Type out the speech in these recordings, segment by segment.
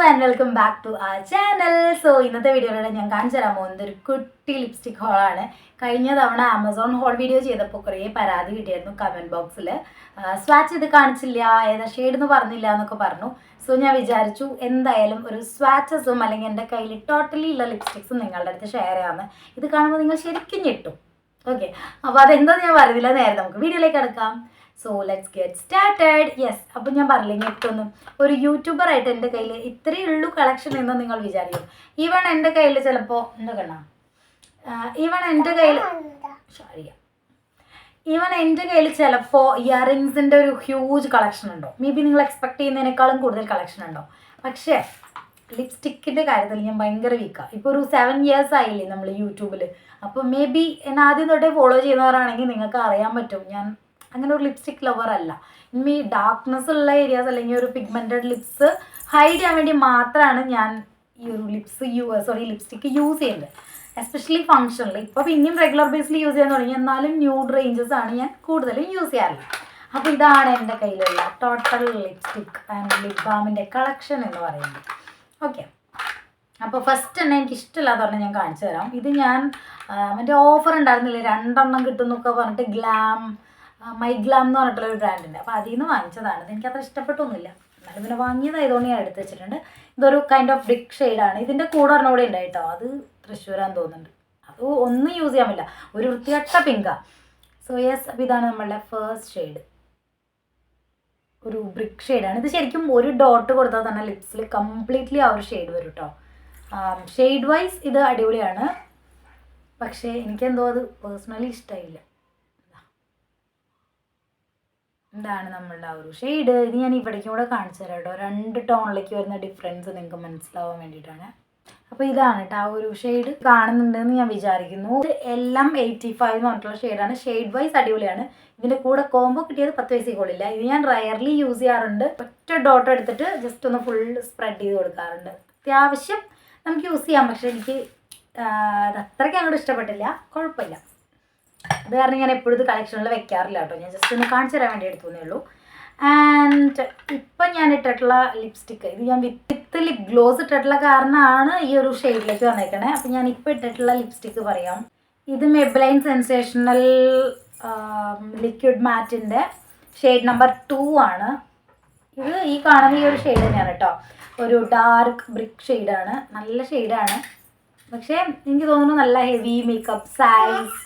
And welcome back to a channel so ഇന്നത്തെ വീഡിയോയിലൂടെ ഞാൻ കാണിച്ചു തരാൻ പോകുന്നത് ഒരു കുട്ടി ലിപ്സ്റ്റിക് ഹോളാണ് കഴിഞ്ഞ തവണ ആമസോൺ ഹോൾ വീഡിയോ ചെയ്തപ്പോൾ കുറേ പരാതി കിട്ടിയായിരുന്നു കമന്റ് ബോക്സിൽ സ്വാച്ച് ഇത് കാണിച്ചില്ല ഏതാ ഷെയ്ഡ് എന്ന് പറഞ്ഞില്ല എന്നൊക്കെ പറഞ്ഞു. സോ ഞാൻ വിചാരിച്ചു എന്തായാലും ഒരു സ്വാച്ചസും അല്ലെങ്കിൽ എന്റെ കയ്യിൽ ടോട്ടലി ഉള്ള ലിപ്സ്റ്റിക്സും നിങ്ങളുടെ അടുത്ത് ഷെയർ ചെയ്യാമെന്ന് ഇത് കാണുമ്പോൾ നിങ്ങൾ ശരിക്കും ഞെട്ടും. ഓക്കെ അപ്പോൾ അതെന്താ ഞാൻ പറഞ്ഞില്ല. നേരെ നമുക്ക് വീഡിയോയിലേക്ക് എടുക്കാം so let's get started yes അപ്പം ഞാൻ പറഞ്ഞില്ലേ ഞെട്ടൊന്നും ഒരു യൂട്യൂബർ ആയിട്ട് എന്റെ കയ്യിൽ ഇത്രയേ ഉള്ളൂ കളക്ഷൻ എന്ന് നിങ്ങൾ വിചാരിക്കും. ഈവൺ എന്റെ കയ്യിൽ ചിലപ്പോൾ എന്താ കണ്ണ? ഈവൺ എന്റെ കയ്യിൽ സോറി ഈവൺ എന്റെ കയ്യിൽ ചിലപ്പോൾ ഇയറിങ്സിന്റെ ഒരു ഹ്യൂജ് കളക്ഷൻ ഉണ്ടോ? മേ ബി നിങ്ങൾ എക്സ്പെക്ട് ചെയ്യുന്നതിനേക്കാളും കൂടുതൽ കളക്ഷൻ ഉണ്ടോ? പക്ഷേ ലിപ്സ്റ്റിക്കിന്റെ കാര്യത്തിൽ ഞാൻ ഭയങ്കര വീക്കാണ് ഇപ്പോൾ ഒരു സെവൻ ഇയേഴ്സ് ആയില്ലേ നമ്മൾ യൂട്യൂബിൽ അപ്പോൾ മേ ബി എന്നെ ആദ്യം തൊട്ടേ ഫോളോ ചെയ്യുന്നവരാണെങ്കിൽ നിങ്ങൾക്ക് അറിയാൻ പറ്റും. ഞാൻ അങ്ങനെ ഒരു ലിപ്സ്റ്റിക് ലവർ അല്ല. ഇനി ഡാർക്ക്നെസ് ഉള്ള ഏരിയാസ് അല്ലെങ്കിൽ ഒരു പിഗ്മെന്റഡ് ലിപ്സ് ഹൈഡ് ചെയ്യാൻ വേണ്ടി മാത്രമാണ് ഞാൻ ഈ ഒരു lips you sorry lipstick use ചെയ്യുന്നത്. എസ്പെഷ്യലി ഫംഗ്ഷനിൽ ഇപ്പോൾ പിന്നെയും റെഗുലർ ബേസിൽ യൂസ് ചെയ്യാൻ തുടങ്ങി. എന്നാലും ന്യൂഡ് റേഞ്ചസ് ആണ് ഞാൻ കൂടുതലും യൂസ് ചെയ്യാറുള്ളത്. അപ്പോൾ ഇതാണ് എന്റെ കയ്യിലുള്ള ടോട്ടൽ ലിപ്സ്റ്റിക് ആൻഡ് ലിപ് ബാമിന്റെ കളക്ഷൻ എന്ന് പറയുന്നത്. ഓക്കെ അപ്പോൾ ഫസ്റ്റ് തന്നെ എനിക്ക് ഇഷ്ടമില്ലാത്ത പറഞ്ഞാൽ ഞാൻ കാണിച്ചു തരാം. ഇത് ഞാൻ മറ്റേ ഓഫർ ഉണ്ടായിരുന്നില്ലേ? രണ്ടെണ്ണം കിട്ടുന്നൊക്കെ പറഞ്ഞിട്ട് ഗ്ലാം മൈ ഗ്ലാം എന്ന് പറഞ്ഞിട്ടുള്ള ഒരു ബ്രാൻഡിന്റെ അപ്പോൾ അതിൽ നിന്ന് വാങ്ങിച്ചതാണ്. എനിക്ക് അത്ര ഇഷ്ടപ്പെട്ടൊന്നുമില്ല. എന്നാലും പിന്നെ വാങ്ങിയതായതുകൊണ്ട് ഞാൻ എടുത്ത് വെച്ചിട്ടുണ്ട്. ഇതൊരു കൈൻഡ് ഓഫ് ബ്രിക്ക് ഷെയ്ഡാണ് ഇതിന്റെ കൂടെ ഒരെണ്ണം ഉണ്ട് ഉണ്ടായിട്ടോ അത് തൃശ്ശൂരാന്ന് തോന്നുന്നുണ്ട്. അത് ഒന്നും യൂസ് ചെയ്യാൻ പറ്റില്ല. ഒരു വൃത്തികെട്ട പിങ്കാ സോ യെസ് അപ്പോൾ ഇതാണ് നമ്മളുടെ ഫേസ്റ്റ് ഷെയ്ഡ് ഒരു ബ്രിക് ഷെയ്ഡാണ് ഇത് ശരിക്കും ഒരു ഡോട്ട് കൊടുത്താൽ തന്നെ ലിപ്സിൽ കംപ്ലീറ്റ്ലി ആ ഒരു ഷെയ്ഡ് വരും കേട്ടോ. ഷെയ്ഡ് വൈസ് ഇത് അടിപൊളിയാണ്. പക്ഷേ എനിക്കെന്തോ അത് പേഴ്സണലി ഇഷ്ടമായില്ല ഇതാണ് നമ്മളുടെ ആ ഒരു ഷെയ്ഡ് ഇത് ഞാൻ ഇവിടേക്കും കൂടെ കാണിച്ചു തരാം കേട്ടോ. രണ്ട് ടോണിലേക്ക് വരുന്ന ഡിഫറൻസ് നിങ്ങൾക്ക് മനസ്സിലാവാൻ വേണ്ടിയിട്ടാണ്. അപ്പോൾ ഇതാണ് കേട്ടോ ആ ഒരു ഷെയ്ഡ് കാണുന്നുണ്ടെന്ന് ഞാൻ വിചാരിക്കുന്നു. ഇത് എല്ലാം എയ്റ്റി ഫൈവ് എന്ന് പറഞ്ഞിട്ടുള്ള ഷെയ്ഡാണ് ഷെയ്ഡ് വൈസ് അടിപൊളിയാണ്. ഇതിന്റെ കൂടെ കോംബോ കിട്ടിയത് പത്ത് വയസ്സിൽ കൊള്ളില്ല ഇത് ഞാൻ റയർലി യൂസ് ചെയ്യാറുണ്ട്. ഒറ്റ ഡോട്ട് എടുത്തിട്ട് ജസ്റ്റ് ഒന്ന് ഫുൾ സ്പ്രെഡ് ചെയ്ത് കൊടുക്കാറുണ്ട്. അത്യാവശ്യം നമുക്ക് യൂസ് ചെയ്യാം. പക്ഷേ എനിക്ക് അത് അത്രയ്ക്ക് അങ്ങോട്ട് ഇഷ്ടപ്പെട്ടില്ല. കുഴപ്പമില്ല. അത് കാരണം ഞാൻ എപ്പോഴും കളക്ഷനിൽ വെക്കാറില്ല കേട്ടോ. ഞാൻ ജസ്റ്റ് ഒന്ന് കാണിച്ചു തരാൻ വേണ്ടി എടുത്തുന്നേ ഉള്ളൂ. ആൻഡ് ഇപ്പം ഞാൻ ഇട്ടിട്ടുള്ള ലിപ്സ്റ്റിക്ക് ഇത് ഞാൻ വിത്ത് ലിപ് ഗ്ലോസ് ഇട്ടിട്ടുള്ള കാരണമാണ് ഈ ഒരു ഷെയ്ഡിലേക്ക് വന്നേക്കണേ. അപ്പം ഞാൻ ഇപ്പം ഇട്ടിട്ടുള്ള ലിപ്സ്റ്റിക്ക് പറയാം. ഇത് മെബ്ലൈൻ സെൻസേഷണൽ ലിക്വിഡ് മാറ്റിന്റെ ഷെയ്ഡ് നമ്പർ ടു ആണ്. ഇത് ഈ കാണുന്ന ഈ ഒരു ഷെയ്ഡ് തന്നെയാണ് കേട്ടോ. ഒരു ഡാർക്ക് ബ്രിക്ക് ഷെയ്ഡാണ് നല്ല ഷെയ്ഡാണ് പക്ഷേ എനിക്ക് തോന്നുന്നു നല്ല ഹെവി മേക്കപ്പ് സൈസ്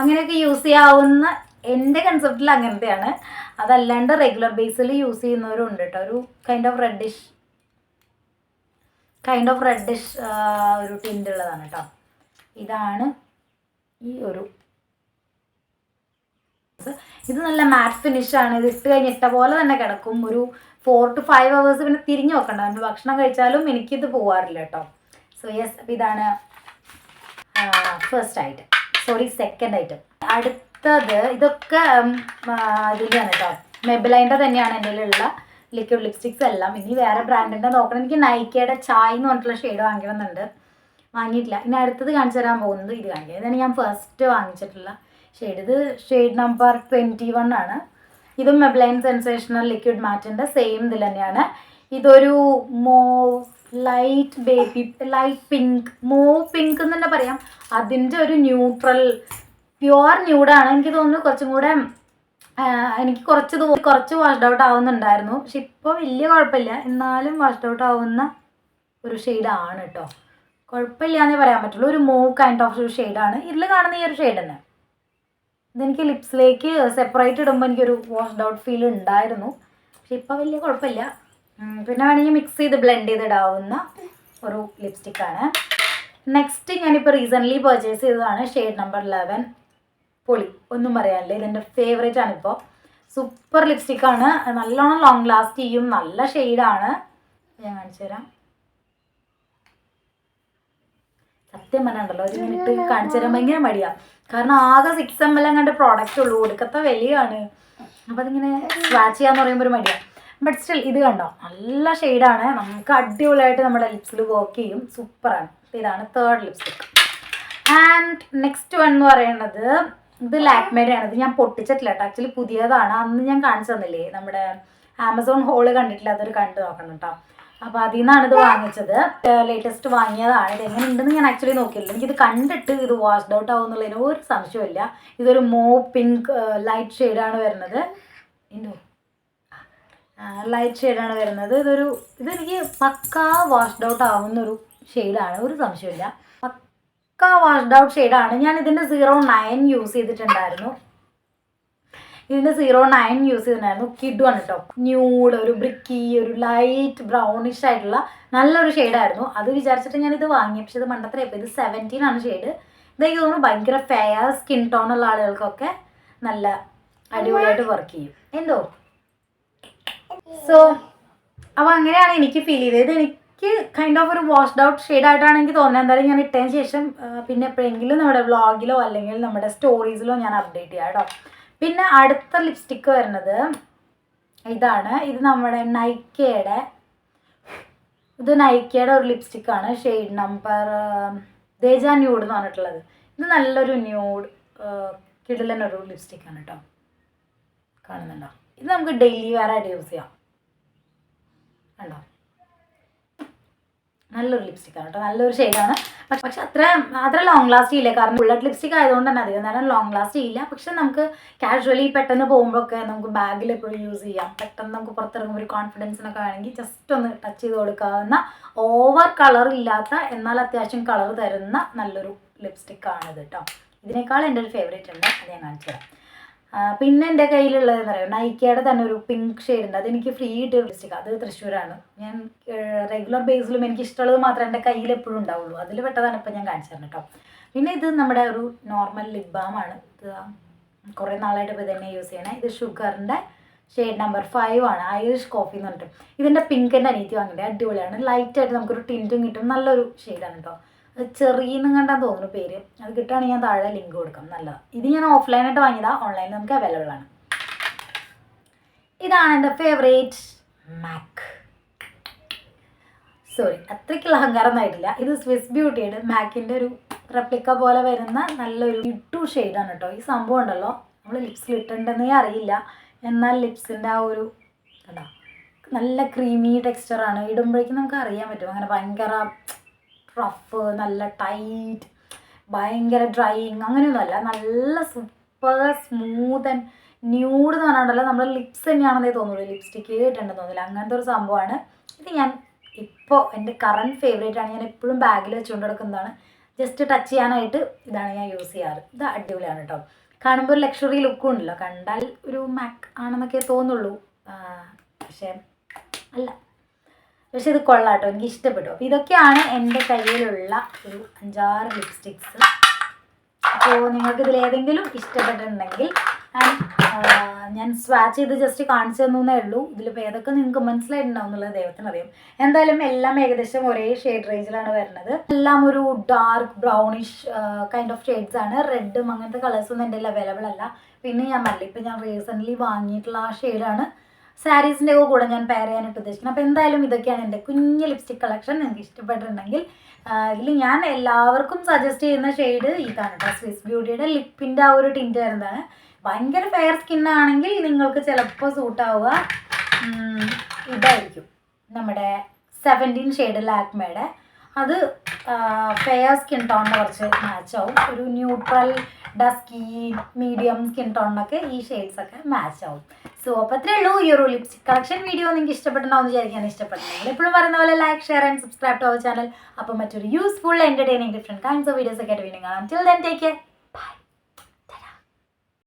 അങ്ങനെയൊക്കെ യൂസ് ചെയ്യാവുന്ന എന്റെ കൺസെപ്റ്റിൽ അങ്ങനത്തെയാണ്. അതല്ലാണ്ട് റെഗുലർ ബേസിൽ യൂസ് ചെയ്യുന്നവരും ഉണ്ട് കേട്ടോ ഒരു kind of reddish kind of reddish ഒരു ടിന്റ് ഉള്ളതാണ് കേട്ടോ ഇതാണ് ഈ ഒരു. ഇത് നല്ല മാറ്റ് ഫിനിഷാണ് ഇത് ഇട്ട് കഴിഞ്ഞ് ഇട്ട പോലെ തന്നെ കിടക്കും. ഒരു ഫോർ ടു ഫൈവ് അവേഴ്സ് പിന്നെ തിരിഞ്ഞു നോക്കണ്ട. നമ്മൾ ഭക്ഷണം കഴിച്ചാലും എനിക്കിത് പോവാറില്ല കേട്ടോ സോ യെസ് അപ്പം ഇതാണ് first item sorry second item അടുത്തത് ഇതൊക്കെ ഇതിന്റെയാണ് കേട്ടോ. മെബിലൈന്റെ തന്നെയാണ് എന്റെ ഉള്ള ലിക്വിഡ് ലിപ്സ്റ്റിക്സ് എല്ലാം. ഇനി വേറെ ബ്രാൻഡിന്റെ നോക്കണം. എനിക്ക് നൈക്കയുടെ ചായ് എന്ന് പറഞ്ഞിട്ടുള്ള ഷെയ്ഡ് വാങ്ങിക്കണമെന്നുണ്ട്. വാങ്ങിയിട്ടില്ല. ഇനി അടുത്തത് കാണിച്ചു തരാൻ പോകുന്നത് ഇത് കാണിക്കുക ഇതാണ് ഞാൻ ഫസ്റ്റ് വാങ്ങിച്ചിട്ടുള്ള ഷെയ്ഡ് ഇത് ഷെയ്ഡ് നമ്പർ ട്വന്റി വൺ ആണ്. ഇതും മെബ്ലൈൻ സെൻസേഷണൽ ലിക്വിഡ് മാറ്റിന്റെ സെയിം ഇതിൽ തന്നെയാണ്. ഇതൊരു mauve light baby light pink mauve pink എന്ന് തന്നെ പറയാം. അതിന്റെ ഒരു ന്യൂട്രൽ പ്യുവർ ന്യൂഡാണ് എനിക്ക് തോന്നുന്നു കുറച്ചും കൂടെ എനിക്ക് കുറച്ച് കുറച്ച് വാഷ്ഡ് ഔട്ട് ആവുന്നുണ്ടായിരുന്നു. പക്ഷെ ഇപ്പോൾ വലിയ കുഴപ്പമില്ല. എന്നാലും വാഷ്ഡ് ഔട്ട് ആവുന്ന ഒരു ഷെയ്ഡാണ് കേട്ടോ കുഴപ്പമില്ല എന്നേ പറയാൻ പറ്റുള്ളൂ. ഒരു മൂവ് കൈൻഡ് ഓഫ് ഒരു ഷെയ്ഡാണ് ഇതിൽ കാണുന്ന ഈ ഒരു ഷെയ്ഡ് തന്നെ. ഇതെനിക്ക് ലിപ്സിലേക്ക് സെപ്പറേറ്റ് ഇടുമ്പോൾ എനിക്കൊരു വാഷ്ഡ് ഔട്ട് ഫീൽ ഉണ്ടായിരുന്നു. പക്ഷെ ഇപ്പോൾ വലിയ കുഴപ്പമില്ല. പിന്നെ വേണമെങ്കിൽ മിക്സ് ചെയ്ത് ബ്ലെൻഡ് ചെയ്ത് ഇടാവുന്ന ഒരു ലിപ്സ്റ്റിക്കാണ് നെക്സ്റ്റ് ഞാനിപ്പോൾ റീസെന്റ്ലി പർച്ചേസ് ചെയ്തതാണ് ഷെയ്ഡ് നമ്പർ ലെവൻ പൊളി ഒന്നും പറയാനില്ല ഇതെന്റെ ഫേവറേറ്റ് ആണിപ്പോൾ സൂപ്പർ ലിപ്സ്റ്റിക്കാണ് നല്ലോണം ലോങ് ലാസ്റ്റ് ചെയ്യും. നല്ല ഷെയ്ഡാണ് ഞാൻ കാണിച്ചു തരാം. സത്യം പറഞ്ഞുണ്ടല്ലോ ഒരു മിനിറ്റ് കാണിച്ചു തരാൻ ഭയങ്കര മടിയാണ് കാരണം ആകെ സിക്സ് എം എൽ എങ്ങാണ്ട് പ്രോഡക്റ്റ് ഉള്ളൂ. കൊടുക്കത്ത വിലയാണ്. അപ്പം അതിങ്ങനെ സ്വാച്ച് ചെയ്യാന്ന് പറയുമ്പോൾ ഒരു മടിയാണ് ബട്ട് സ്റ്റിൽ ഇത് കണ്ടോ? നല്ല ഷെയ്ഡാണ് നമുക്ക് അടിപൊളിയായിട്ട് നമ്മുടെ ലിപ്സിൽ വർക്ക് ചെയ്യും. സൂപ്പറാണ് ഇതാണ് third lipstick and next one എന്ന് പറയുന്നത് ഇത് ലാക്മേഡ് ആണ്. ഇത് ഞാൻ പൊട്ടിച്ചിട്ടില്ല കേട്ടോ ആക്ച്വലി പുതിയതാണ്. അന്ന് ഞാൻ കാണിച്ചു തന്നില്ലേ? നമ്മുടെ ആമസോൺ ഹോൾ കണ്ടിട്ടില്ല. അതൊരു കണ്ടു നോക്കണം കേട്ടോ അപ്പോൾ അതിൽ നിന്നാണ് ഇത് വാങ്ങിച്ചത്. ലേറ്റസ്റ്റ് വാങ്ങിയതാണ്. ഇത് എങ്ങനെ ഉണ്ടെന്ന് ഞാൻ ആക്ച്വലി നോക്കിയില്ല എനിക്കിത് കണ്ടിട്ട് ഇത് വാഷ്ഡ് ഔട്ട് ആവുന്നുള്ളതിന് ഒരു സംശയമില്ല ഇതൊരു മോ പിങ്ക് ലൈറ്റ് ഷെയ്ഡാണ് വരുന്നത്. ഇണ്ടോ? ലൈറ്റ് ഷെയ്ഡാണ് വരുന്നത്. ഇതൊരു ഇതെനിക്ക് പക്കാ വാഷ്ഡ് ഔട്ട് ആവുന്നൊരു ഷെയ്ഡാണ് ഒരു സംശയമില്ല പക്കാ വാഷ്ഡ് ഔട്ട് ഷെയ്ഡാണ് ഞാൻ ഇതിന്റെ സീറോ നയൻ യൂസ് ചെയ്തിട്ടുണ്ടായിരുന്നു. ഇതിന്റെ സീറോ നയൻ യൂസ് ചെയ്തിട്ടുണ്ടായിരുന്നു. കിഡു ആണ് കേട്ടോ ന്യൂഡ് ഒരു ബ്രിക്കി ഒരു ലൈറ്റ് ബ്രൗണിഷ് ആയിട്ടുള്ള നല്ലൊരു ഷെയ്ഡായിരുന്നു അത് വിചാരിച്ചിട്ട് ഞാൻ ഇത് വാങ്ങി. പക്ഷേ ഇത് മണ്ടത്രയപ്പോൾ ഇത് സെവന്റീൻ ആണ് ഷെയ്ഡ് ഇതെനിക്ക് തോന്നുന്നു ഭയങ്കര ഫെയർ സ്കിൻ ടോൺ ഉള്ള ആളുകൾക്കൊക്കെ നല്ല അടിപൊളിയായിട്ട് വർക്ക് ചെയ്യും. എന്തോ? സോ അപ്പോൾ അങ്ങനെയാണ് എനിക്ക് ഫീൽ ചെയ്തത്. എനിക്ക് കൈൻഡ് ഓഫ് ഒരു വാഷ്ഡ് ഔട്ട് ഷെയ്ഡ് ആയിട്ടാണ് എനിക്ക് തോന്നുന്നത്. എന്തായാലും ഞാൻ ഇട്ടതിന് ശേഷം പിന്നെ എപ്പോഴെങ്കിലും നമ്മുടെ വ്ളോഗിലോ അല്ലെങ്കിൽ നമ്മുടെ സ്റ്റോറീസിലോ ഞാൻ അപ്ഡേറ്റ് ചെയ്യാം കേട്ടോ. പിന്നെ അടുത്ത ലിപ്സ്റ്റിക്ക് വരുന്നത് ഇതാണ്. ഇത് നമ്മുടെ നൈക്കയുടെ ഇത് നൈക്കയുടെ ഒരു ലിപ്സ്റ്റിക്കാണ് ഷെയ്ഡ് നമ്പർ ദേജാ ന്യൂഡ് എന്ന് പറഞ്ഞിട്ടുള്ളത്. ഇത് നല്ലൊരു ന്യൂഡ് കിടലനൊരു ലിപ്സ്റ്റിക്കാണ് കേട്ടോ. കാണുന്നുണ്ടോ? ഇത് നമുക്ക് ഡെയിലി വെയർ ആയിട്ട് യൂസ് ചെയ്യാം. കണ്ടോ? നല്ലൊരു ലിപ്സ്റ്റിക്കാണ് കേട്ടോ. നല്ലൊരു ഷെയ്ഡാണ് പക്ഷെ അത്ര അത്ര ലോങ് ലാസ്റ്റ് ഇല്ല. കാരണം ബുള്ളറ്റ് ലിപ്സ്റ്റിക് ആയതുകൊണ്ട് തന്നെ അധികം നേരം ലോങ് ലാസ്റ്റ് ചെയ്യില്ല പക്ഷെ നമുക്ക് കാഷ്വലി പെട്ടെന്ന് പോകുമ്പോഴൊക്കെ നമുക്ക് ബാഗിൽ എപ്പോഴും യൂസ് ചെയ്യാം. പെട്ടെന്ന് നമുക്ക് പുറത്തിറങ്ങുമ്പോൾ ഒരു കോൺഫിഡൻസിനൊക്കെ വേണമെങ്കിൽ ജസ്റ്റ് ഒന്ന് ടച്ച് ചെയ്ത് കൊടുക്കാവുന്ന ഓവർ കളർ ഇല്ലാത്ത എന്നാൽ അത്യാവശ്യം കളർ തരുന്ന നല്ലൊരു ലിപ്സ്റ്റിക്കാണ് ഇത് കേട്ടോ ഇതിനേക്കാൾ എന്റെ ഒരു ഫേവറേറ്റ് ഉണ്ട്. അത് ഞാൻ കാണിച്ചു തരാം. പിന്നെ എന്റെ കയ്യിലുള്ളത് എന്ന് പറയുന്നത് നൈക്കയുടെ തന്നെ ഒരു പിങ്ക് ഷെയ്ഡ് ഉണ്ട്. അതെനിക്ക് ഫ്രീ കിട്ടിയ ലിപ്സ്റ്റിക് അത് തൃശ്ശൂരാണ്. ഞാൻ റെഗുലർ ബേസിലും എനിക്ക് ഇഷ്ടമുള്ളത് മാത്രമേ എന്റെ കയ്യിൽ എപ്പോഴും ഉണ്ടാവുള്ളൂ. അതിൽ പെട്ടതാണ് ഇപ്പം ഞാൻ കാണിച്ചു തരണം കേട്ടോ. പിന്നെ ഇത് നമ്മുടെ ഒരു നോർമൽ ലിപ് ബാമാണ് ഇത് കുറേ നാളായിട്ട് ഇപ്പോൾ തന്നെ യൂസ് ചെയ്യണേ. ഇത് ഷുഗറിന്റെ ഷെയ്ഡ് നമ്പർ ഫൈവ് ആണ്. ഐറിഷ് കോഫി എന്ന് പറഞ്ഞിട്ട്. ഇതിന്റെ പിങ്കിന്റെ അനീറ്റി വാങ്ങിയിട്ട് അടിപൊളിയാണ്. ലൈറ്റായിട്ട് നമുക്കൊരു ടിന്റും കിട്ടും. നല്ലൊരു ഷെയ്ഡാണ് കേട്ടോ. ചെറിയെന്നും കണ്ടാൽ തോന്നുന്നു പേര്. അത് കിട്ടുകയാണെങ്കിൽ ഞാൻ താഴെ ലിങ്ക് കൊടുക്കാം. നല്ലതാണ് ഇത് ഞാൻ ഓഫ്ലൈനായിട്ട് വാങ്ങിയതാണ് ഓൺലൈനിൽ നമുക്ക് അവൈലബിൾ ആണ്. ഇതാണ് എന്റെ ഫേവറേറ്റ് മാക് സോറി അത്രയ്ക്കുള്ള അഹങ്കാരം ആയിട്ടില്ല. ഇത് സ്വിസ് ബ്യൂട്ടിയുടെ മാക്കിന്റെ ഒരു റെപ്ലിക്ക പോലെ വരുന്ന നല്ലൊരു ഇട്ടു ഷെയ്ഡാണ് കേട്ടോ. ഈ സംഭവം ഉണ്ടല്ലോ. നമ്മൾ ലിപ്സിൽ ഇട്ടുണ്ടെന്നേ അറിയില്ല. എന്നാൽ ലിപ്സിന്റെ ആ ഒരു കണ്ടോ നല്ല ക്രീമി ടെക്സ്ചറാണ് ഇടുമ്പോഴേക്കും നമുക്ക് അറിയാൻ പറ്റും. അങ്ങനെ ഭയങ്കര റഫ് നല്ല ടൈറ്റ് ഭയങ്കര ഡ്രൈയിങ് അങ്ങനെയൊന്നുമല്ല. നല്ല സൂപ്പർ സ്മൂത്ത് ആൻഡ് ന്യൂഡ് എന്ന് പറഞ്ഞാൽ നമ്മുടെ ലിപ്സ് തന്നെയാണെന്നേ തോന്നുള്ളൂ. ലിപ്സ്റ്റിക്ക് ഇട്ടുണ്ടെന്ന് തോന്നില്ല അങ്ങനത്തെ ഒരു സംഭവമാണ്. ഇത് ഞാൻ ഇപ്പോൾ എന്റെ കറണ്ട് ഫേവറേറ്റ് ആണ്. ഞാൻ എപ്പോഴും ബാഗിൽ വെച്ചുകൊണ്ട് നടക്കുന്നതാണ്. ജസ്റ്റ് ടച്ച് ചെയ്യാനായിട്ട് ഇതാണ് ഞാൻ യൂസ് ചെയ്യാറ്. ഇത് അടിപൊളിയാണ് കേട്ടോ കാണുമ്പോൾ ഒരു ലക്ഷറി ലുക്കും ഉണ്ടല്ലോ. കണ്ടാൽ ഒരു മാക് ആണെന്നൊക്കെ തോന്നുള്ളൂ. പക്ഷേ അല്ല. പക്ഷെ ഇത് കൊള്ളാട്ടോ എനിക്ക് ഇഷ്ടപ്പെട്ടു. അപ്പോൾ ഇതൊക്കെയാണ് എന്റെ കയ്യിലുള്ള ഒരു അഞ്ചാറ് ലിപ്സ്റ്റിക്സ് അപ്പോൾ നിങ്ങൾക്ക് ഇതിൽ ഏതെങ്കിലും ഇഷ്ടപ്പെട്ടിട്ടുണ്ടെങ്കിൽ ഞാൻ സ്വാച്ച് ചെയ്ത് ജസ്റ്റ് കാണിച്ചു തന്നേ ഉള്ളൂ. ഇതിലിപ്പോൾ ഏതൊക്കെ നിങ്ങൾക്ക് മനസ്സിലായിട്ടുണ്ടാവും എന്നുള്ളത് ദൈവത്തിന് അറിയാം. എന്തായാലും എല്ലാം ഏകദേശം ഒരേ ഷെയ്ഡ് റേഞ്ചിലാണ് വരുന്നത്. എല്ലാം ഒരു dark brownish kind of shades ആണ്. റെഡും അങ്ങനത്തെ കളേഴ്സൊന്നും എന്റെ അവൈലബിൾ അല്ല. പിന്നെ ഞാൻ പറഞ്ഞില്ല ഇപ്പം ഞാൻ റീസെന്റ്ലി വാങ്ങിയിട്ടുള്ള ആ ഷെയ്ഡാണ് സാരീസിന്റെ കൂടെ ഞാൻ പെയർ ചെയ്യാനായിട്ട് ഉദ്ദേശിക്കുന്നത്. അപ്പോൾ എന്തായാലും ഇതൊക്കെയാണ് എന്റെ കുഞ്ഞ് ലിപ്സ്റ്റിക് കളക്ഷൻ നിങ്ങൾക്ക് ഇഷ്ടപ്പെട്ടിട്ടുണ്ടെങ്കിൽ ഇതിൽ ഞാൻ എല്ലാവർക്കും സജസ്റ്റ് ചെയ്യുന്ന ഷെയ്ഡ് ഈ കേട്ടോ സ്വിസ് ബ്യൂട്ടിയുടെ ലിപ്പിന്റെ ആ ഒരു ടിന്റ് വരുന്നതാണ്. ഭയങ്കര ഫെയർ സ്കിൻ ആണെങ്കിൽ നിങ്ങൾക്ക് ചിലപ്പോൾ സൂട്ടാവുക ഇതായിരിക്കും നമ്മുടെ സെവന്റീൻ ഷെയ്ഡ് ലാക്മയുടെ. അത് ഫെയർ സ്കിൻ ടോണിന് കുറച്ച് മാച്ച് ആവും. ഒരു ന്യൂട്രൽ ഡസ്കി മീഡിയം സ്കിൻ ടോണിനൊക്കെ ഈ ഷെയ്ഡ്സൊക്കെ മാച്ച് ആവും. സോ അപ്പോൾ അത്രേ ഉള്ളൂ ഈ ഒരു ലിപ്സ്റ്റിക് കളക്ഷൻ വീഡിയോ നിങ്ങൾക്ക് ഇഷ്ടപ്പെട്ടുണ്ടാവും വിചാരിക്കാൻ ഇഷ്ടപ്പെട്ടിട്ടുണ്ടെങ്കിൽ എപ്പോഴും പറയുന്ന പോലെ like share and subscribe to our channel അപ്പോൾ മറ്റൊരു useful entertaining different kinds of videos ഒക്കെ ആയിട്ട് വീണ്ടും കാണാം. Till then take care